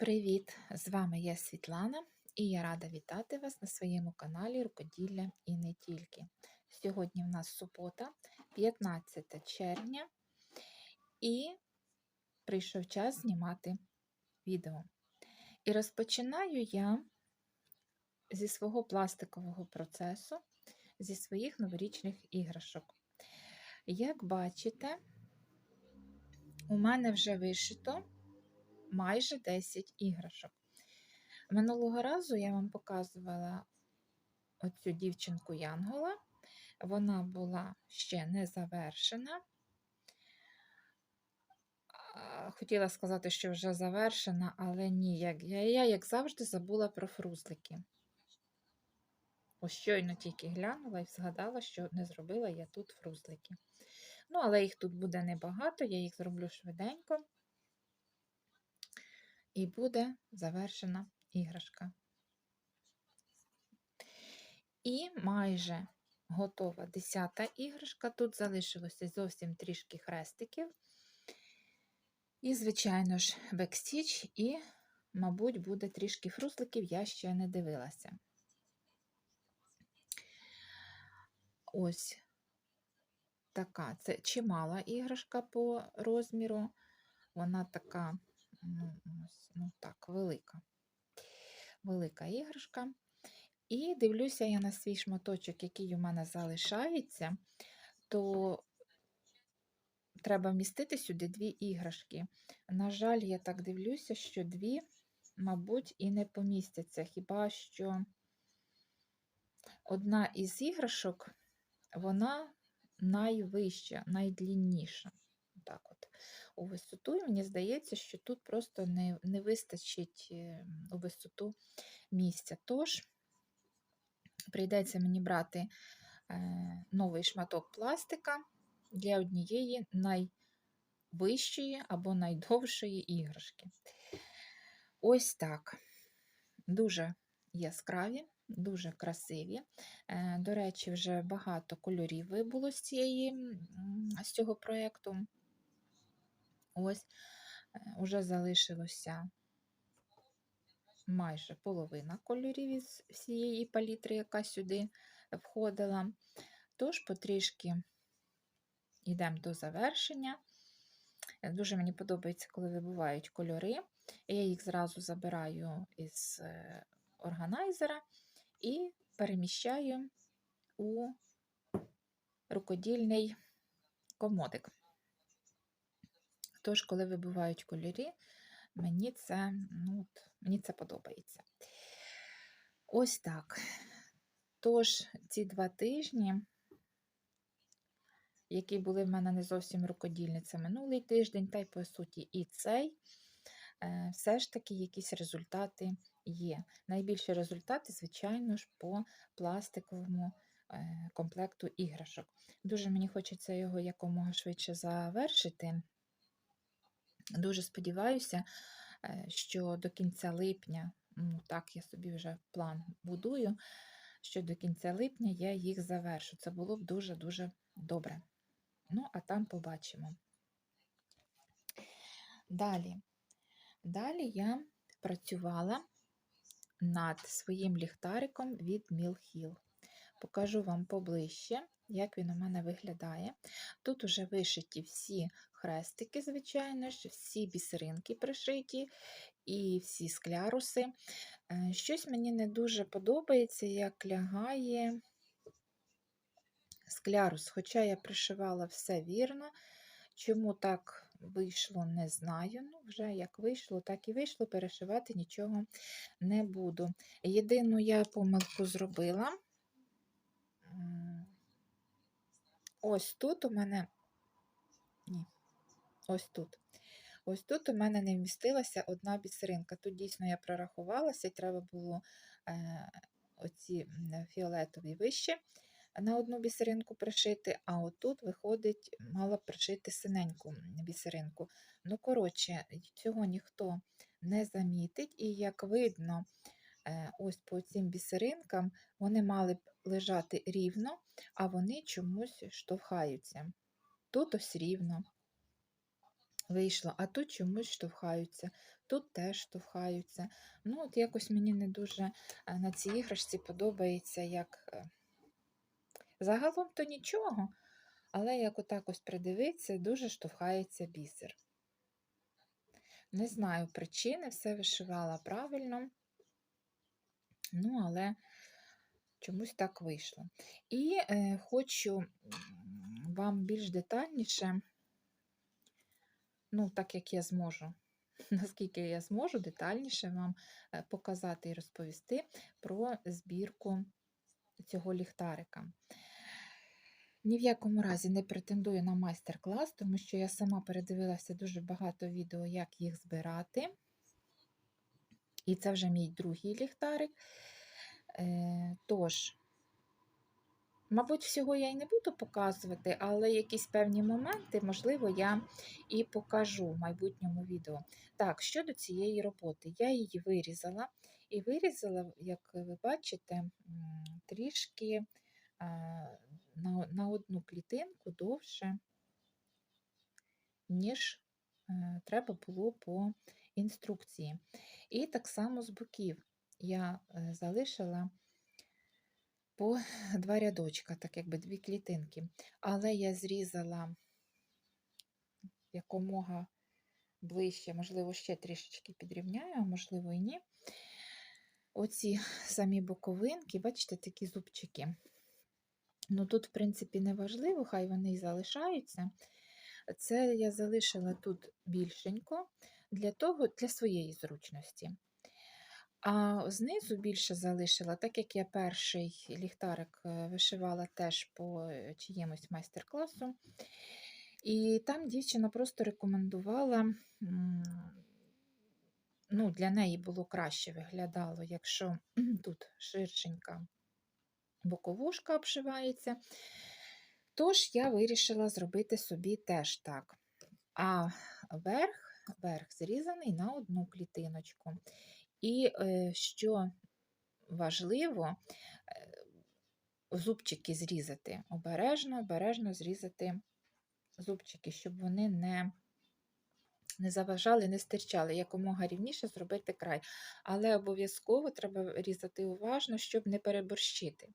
Привіт! З вами я Світлана і я рада вітати вас на своєму каналі Рукоділля і не тільки. Сьогодні в нас субота, 15 червня, і прийшов час знімати відео. І розпочинаю я зі свого пластикового процесу, зі своїх новорічних іграшок. Як бачите, у мене вже вишито майже 10 іграшок. Минулого разу я вам показувала оцю дівчинку Янгола. Вона була ще не завершена. Хотіла сказати, що вже завершена, але ні, я, я, як завжди, забула про фрузлики. Ось щойно тільки глянула і згадала, що не зробила я тут фрузлики. Ну, але їх тут буде небагато, я їх зроблю швиденько і буде завершена іграшка. І майже готова десята іграшка. Тут залишилося зовсім трішки хрестиків. І, звичайно ж, бекстіч, і, мабуть, буде трішки фрусликів, я ще не дивилася. Ось така це чимала іграшка по розміру. Вона така ну, ну так, велика. Велика іграшка. І дивлюся я на свій шматочок, який у мене залишається, то треба вмістити сюди дві іграшки. На жаль, я так дивлюся, що дві, мабуть, і не помістяться. Хіба що одна із іграшок, вона найвища, найдлінніша. Так от у висоту, і мені здається, що тут просто не не вистачить е, у висоту місця. Тож, прийдеться мені брати е, новий шматок пластика для однієї найвищої або найдовшої іграшки. Ось так. Дуже яскраві, дуже красиві. Е, до речі, вже багато кольорів вибуло з, цієї, з цього проєкту. Ось е, залишилося майже половина кольорів із всієї палітри, яка сюди входила. Тож, потрішки йдемо до завершення. Е, дуже мені подобається, коли вибувають кольори. Я їх зразу забираю із е, органайзера і переміщаю у рукодільний комодик. Тож, коли вибувають кольорі, мені це, ну, мені це подобається. Ось так. Тож, ці два тижні, які були в мене не зовсім рукодільні, це минулий тиждень, та й, по суті, і цей, е, все ж таки якісь результати є. Найбільші результати, звичайно ж, по пластиковому е, комплекту іграшок. Дуже мені хочеться його якомога швидше завершити. Дуже сподіваюся, е, що до кінця липня, ну так, я собі вже план будую, що до кінця липня я їх завершу. Це було б дуже-дуже добре. Ну, а там побачимо. Далі. Далі я працювала над своїм ліхтариком від Mill Покажу вам поближче, як він у мене виглядає. Тут уже вишиті всі хрестики, звичайно ж, всі бісеринки пришиті і всі скляруси. Е, щось мені не дуже подобається, як лягає склярус, хоча я пришивала все вірно. Чому так вийшло, не знаю. Ну, Вже як вийшло, так і вийшло, перешивати нічого не буду. Єдину я помилку зробила. Ось тут у мене. Ні, ось тут. Ось тут у мене не вмістилася одна бісеринка. Тут дійсно я прорахувалася, треба було е, оці фіолетові вище на одну бісеринку пришити, а отут, виходить, мала пришити синеньку бісеринку. Ну, коротше, цього ніхто не замітить, і як видно, е, ось по цим бісеринкам вони мали б лежати рівно, а вони чомусь штовхаються. Тут ось рівно, вийшло, а тут чомусь штовхаються, тут теж штовхаються. Ну, от якось мені не дуже е, на цій іграшці подобається, як е, загалом то нічого, але як отак ось придивитися, дуже штовхається бісер. Не знаю причини, все вишивала правильно. Ну, але чомусь так вийшло. І е, хочу вам більш детальніше, ну, так як я зможу, наскільки я зможу, детальніше вам е, показати і розповісти про збірку цього ліхтарика. Ні в якому разі не претендую на майстер-клас, тому що я сама передивилася дуже багато відео, як їх збирати. І це вже мій другий ліхтарик. Е, Тож, мабуть, всього я і не буду показувати, але якісь певні моменти, можливо, я і покажу в майбутньому відео. Так, щодо цієї роботи, я її вирізала. І вирізала, як ви бачите, трішки на, на одну клітинку довше, ніж е, треба було по інструкції. І так само з боків я е, залишила по два рядочка, так якби дві клітинки. Але я зрізала якомога ближче, можливо, ще трішечки підрівняю, а можливо і ні. Оці самі боковинки, бачите, такі зубчики. Ну тут, в принципі, не важливо, хай вони і залишаються. Це я залишила тут більшенько для того, для своєї зручності. А знизу більше залишила, так як я перший ліхтарик е, вишивала теж по е, чиємусь майстер-класу. І там дівчина просто рекомендувала, ну, для неї було краще виглядало, якщо тут ширшенька боковушка обшивається. Тож я вирішила зробити собі теж так. А верх, верх зрізаний на одну клітиночку. І е, що важливо, е, зубчики зрізати. Обережно, обережно зрізати зубчики, щоб вони не не заважали, не стирчали, якомога рівніше зробити край. Але обов'язково треба різати уважно, щоб не переборщити.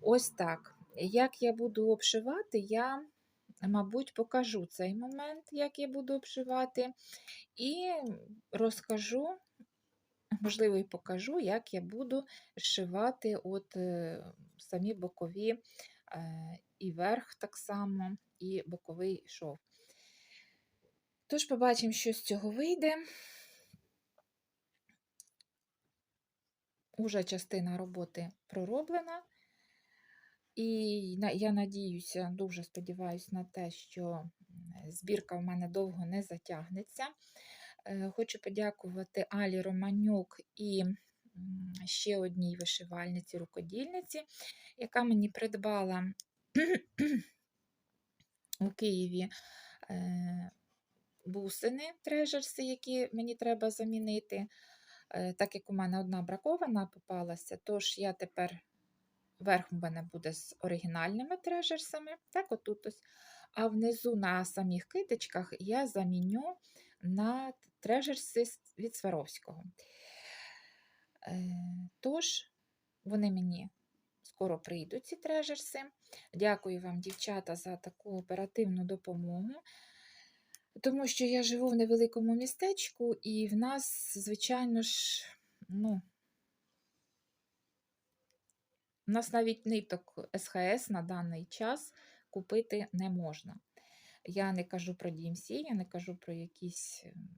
Ось так. Як я буду обшивати, я, мабуть, покажу цей момент, як я буду обшивати, і розкажу, можливо, і покажу, як я буду зшивати от е, самі бокові е, і верх так само, і боковий шов. Тож, побачимо, що з цього вийде. Уже частина роботи пророблена. І я надіюся, дуже сподіваюся на те, що збірка в мене довго не затягнеться. Е, хочу подякувати Алі Романюк і ще одній вишивальниці, рукодільниці, яка мені придбала у Києві е, бусини, трежерси, які мені треба замінити. Е, так як у мене одна бракована попалася, тож я тепер верх у мене буде з оригінальними трежерсами, так отут ось. А внизу на самих китичках я заміню на трежерси від Сваровського. Е, тож, вони мені скоро прийдуть, ці трежерси. Дякую вам, дівчата, за таку оперативну допомогу. Тому що я живу в невеликому містечку, і в нас, звичайно ж, ну, у нас навіть ниток СХС на даний час купити не можна. Я не кажу про DMC, я не кажу про якісь ем,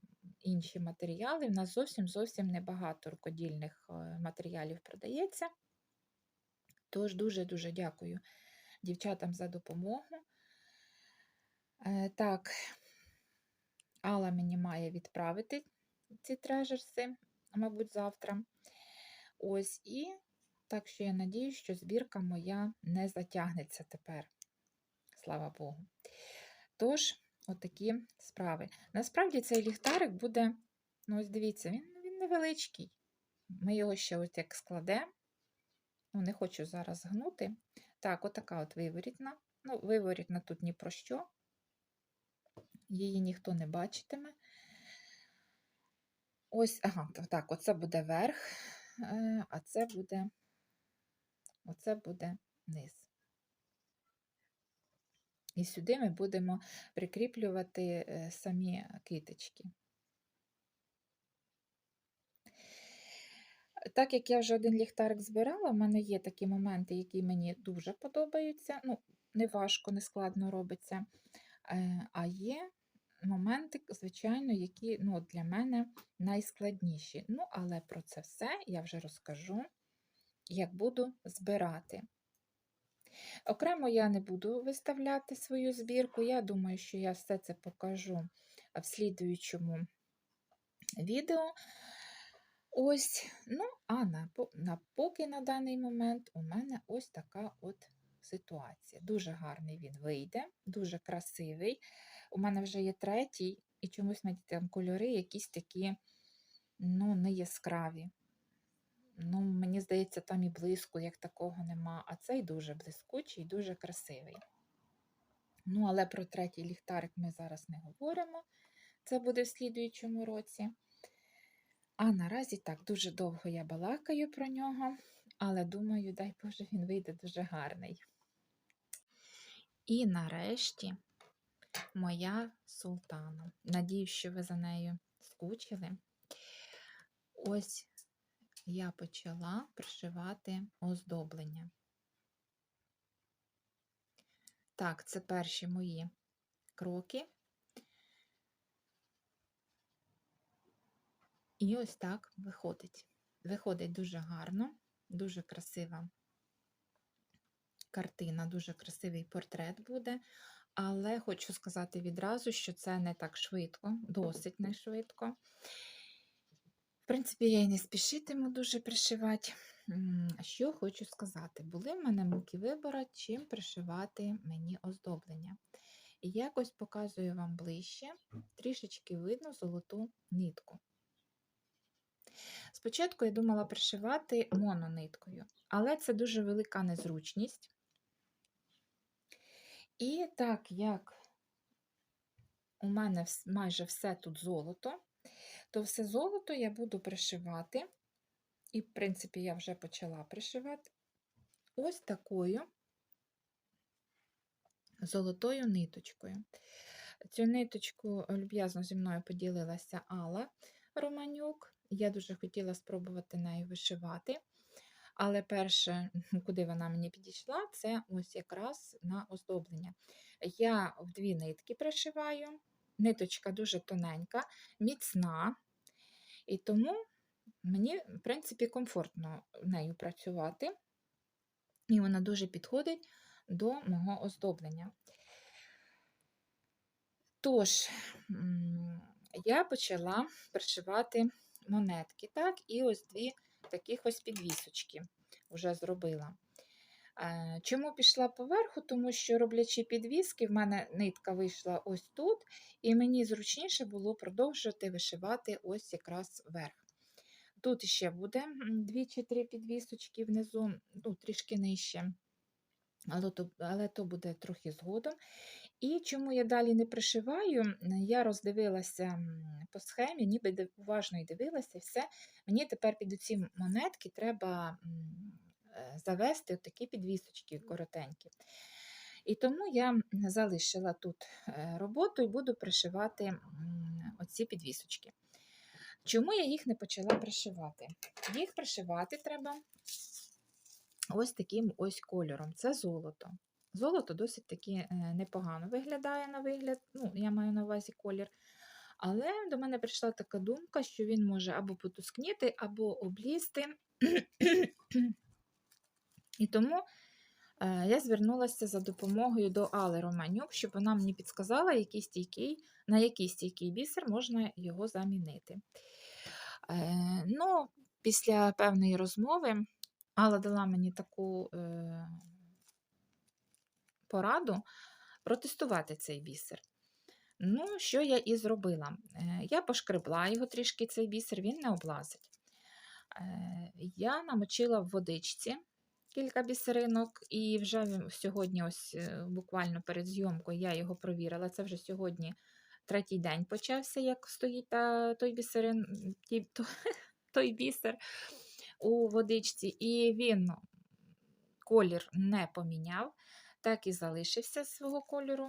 інші матеріали. У нас зовсім зовсім небагато рукодільних е, матеріалів продається. Тож дуже-дуже дякую дівчатам за допомогу. Е, так, Алла мені має відправити ці трежерси, мабуть, завтра. Ось і так що я надію, що збірка моя не затягнеться тепер. Слава Богу. Тож, отакі справи. Насправді, цей ліхтарик буде, ну, ось дивіться, він він невеличкий. Ми його ще ось як складемо. Ну, не хочу зараз гнути. Так, отака от виворітна. Ну, виворітна тут ні про що. її ніхто не бачитиме. Ось, ага, так, оце буде верх, е, а це буде, оце буде низ. І сюди ми будемо прикріплювати е, самі китички. Так як я вже один ліхтарик збирала, в мене є такі моменти, які мені дуже подобаються. Ну, не важко, не складно робиться. Е, А є моменти, звичайно, які ну, для мене найскладніші. Ну, але про це все я вже розкажу, як буду збирати. Окремо я не буду виставляти свою збірку. Я думаю, що я все це покажу в слідуючому відео. Ось, ну, а на, на поки на даний момент у мене ось така от ситуація. Дуже гарний він вийде, дуже красивий. У мене вже є третій, і чомусь мені там кольори якісь такі, ну, не яскраві. Ну, мені здається, там і блиску, як такого нема, а цей дуже блискучий, дуже красивий. Ну, але про третій ліхтарик ми зараз не говоримо. Це буде в слідуючому році. А наразі так, дуже довго я балакаю про нього, але думаю, дай Боже, він вийде дуже гарний. І нарешті моя султана. Надію, що ви за нею скучили. Ось я почала пришивати оздоблення. Так, це перші мої кроки. І ось так виходить. Виходить дуже гарно, дуже красива картина, дуже красивий портрет буде. Але хочу сказати відразу, що це не так швидко, досить не швидко. В принципі, я і не спішитиму дуже пришивати. Що хочу сказати, були в мене муки вибору, чим пришивати мені оздоблення. І якось показую вам ближче, трішечки видно золоту нитку. Спочатку я думала пришивати монониткою, але це дуже велика незручність. І так як у мене майже все тут золото, то все золото я буду пришивати, і, в принципі, я вже почала пришивати ось такою золотою ниточкою. Цю ниточку люб'язно зі мною поділилася Алла Романюк. Я дуже хотіла спробувати нею вишивати. Але перше, куди вона мені підійшла, це ось якраз на оздоблення. Я в дві нитки пришиваю, ниточка дуже тоненька, міцна, і тому мені, в принципі, комфортно нею працювати. І вона дуже підходить до мого оздоблення. Тож, я почала пришивати монетки, так, і ось дві таких ось підвісочки вже зробила. Е, Чому пішла поверху? Тому що роблячи підвіски, в мене нитка вийшла ось тут, і мені зручніше було продовжувати вишивати ось якраз верх. Тут ще буде дві чи три підвісочки внизу, ну, трішки нижче, але то, але то буде трохи згодом. І чому я далі не пришиваю, я роздивилася по схемі, ніби уважно і дивилася, і все. Мені тепер під ці монетки треба завести от такі підвісочки коротенькі. І тому я залишила тут е, роботу і буду пришивати оці підвісочки. Чому я їх не почала пришивати? Їх пришивати треба ось таким ось кольором. Це золото. Золото досить таки е, непогано виглядає на вигляд, ну, я маю на увазі колір. Але до мене прийшла така думка, що він може або потускніти, або облізти. І тому е, я звернулася за допомогою до Али Романюк, щоб вона мені підсказала, який стійкий, на який стійкий бісер можна його замінити. Е, ну, після певної розмови Алла дала мені таку е, пораду протестувати цей бісер. Ну, що я і зробила? Я пошкребла його трішки, цей бісер, він не облазить. Я намочила в водичці кілька бісеринок, і вже сьогодні, ось е, буквально перед зйомкою, я його провірила. Це вже сьогодні третій день почався, як стоїть та, той, бісерин, ті- то- той бісер у водичці, і він колір не поміняв, так і залишився свого кольору.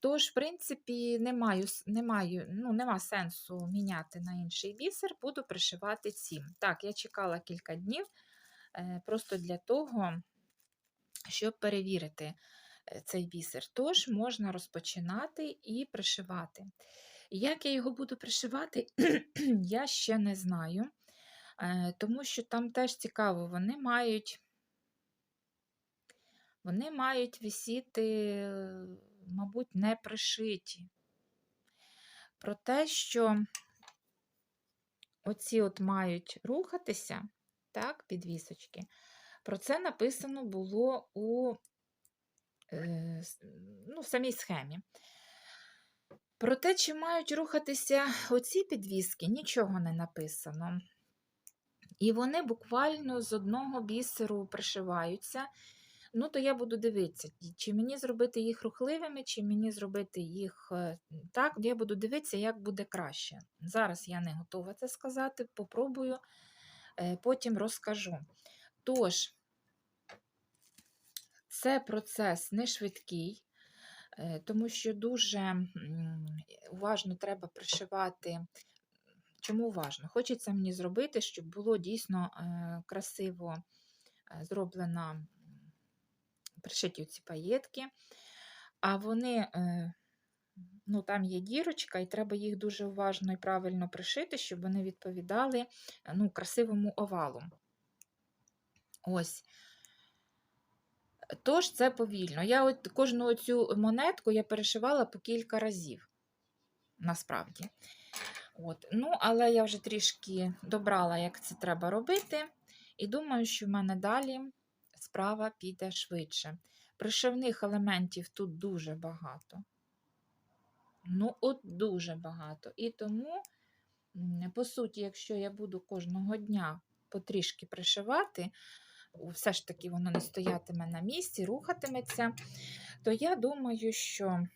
Тож, в принципі, не маю, не маю, ну, нема сенсу міняти на інший бісер, буду пришивати цим. Так, я чекала кілька днів просто для того, щоб перевірити е, цей бісер. Тож можна розпочинати і пришивати. Як я його буду пришивати, я ще не знаю, е, тому що там теж цікаво, вони мають. Вони мають висіти, е, мабуть, не пришиті. Про те, що оці от мають рухатися, так, підвісочки, про це написано було у е, ну, в самій схемі. Про те, чи мають рухатися оці підвіски, нічого не написано. І вони буквально з одного бісеру пришиваються. Ну, то я буду дивитися, чи мені зробити їх рухливими, чи мені зробити їх е, так. Я буду дивитися, як буде краще. Зараз я не готова це сказати, попробую, потім розкажу. Тож, це процес не швидкий, е, тому що дуже уважно треба пришивати. Чому уважно? Хочеться мені зробити, щоб було дійсно е, красиво е, зроблена м, пришиті ці паєтки, а вони, е, ну там є дірочка, і треба їх дуже уважно і правильно пришити, щоб вони відповідали е, ну, красивому овалу. Ось. Тож це повільно. Я от кожну цю монетку я перешивала по кілька разів, насправді. От. Ну, але я вже трішки добрала, як це треба робити, і думаю, що в мене далі справа піде швидше. Пришивних елементів тут дуже багато. Ну, от дуже багато. І тому, по суті, якщо я буду кожного дня потрішки пришивати, все ж таки воно не стоятиме на місці, рухатиметься, то я думаю, що.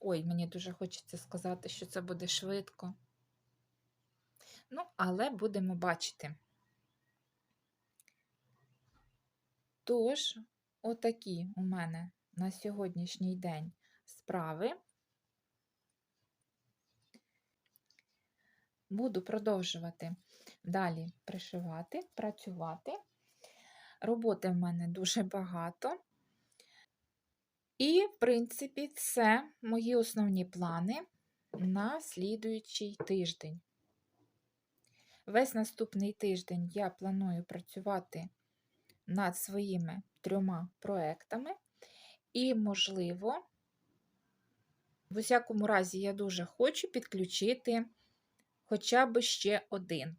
Ой, мені дуже хочеться сказати, що це буде швидко. Ну, але будемо бачити. Тож, отакі у мене на сьогоднішній день справи. Буду продовжувати далі пришивати, працювати. Роботи в мене дуже багато. І, в принципі, це мої основні плани на слідуючий тиждень. Весь наступний тиждень я планую працювати над своїми трьома проектами. І, можливо, в усякому разі, я дуже хочу підключити хоча б ще один.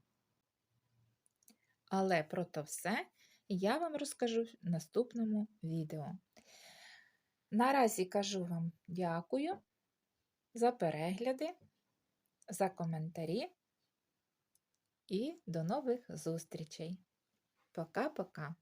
Але про то все я вам розкажу в наступному відео. Наразі кажу вам дякую за перегляди, за коментарі і до нових зустрічей. Пока-пока!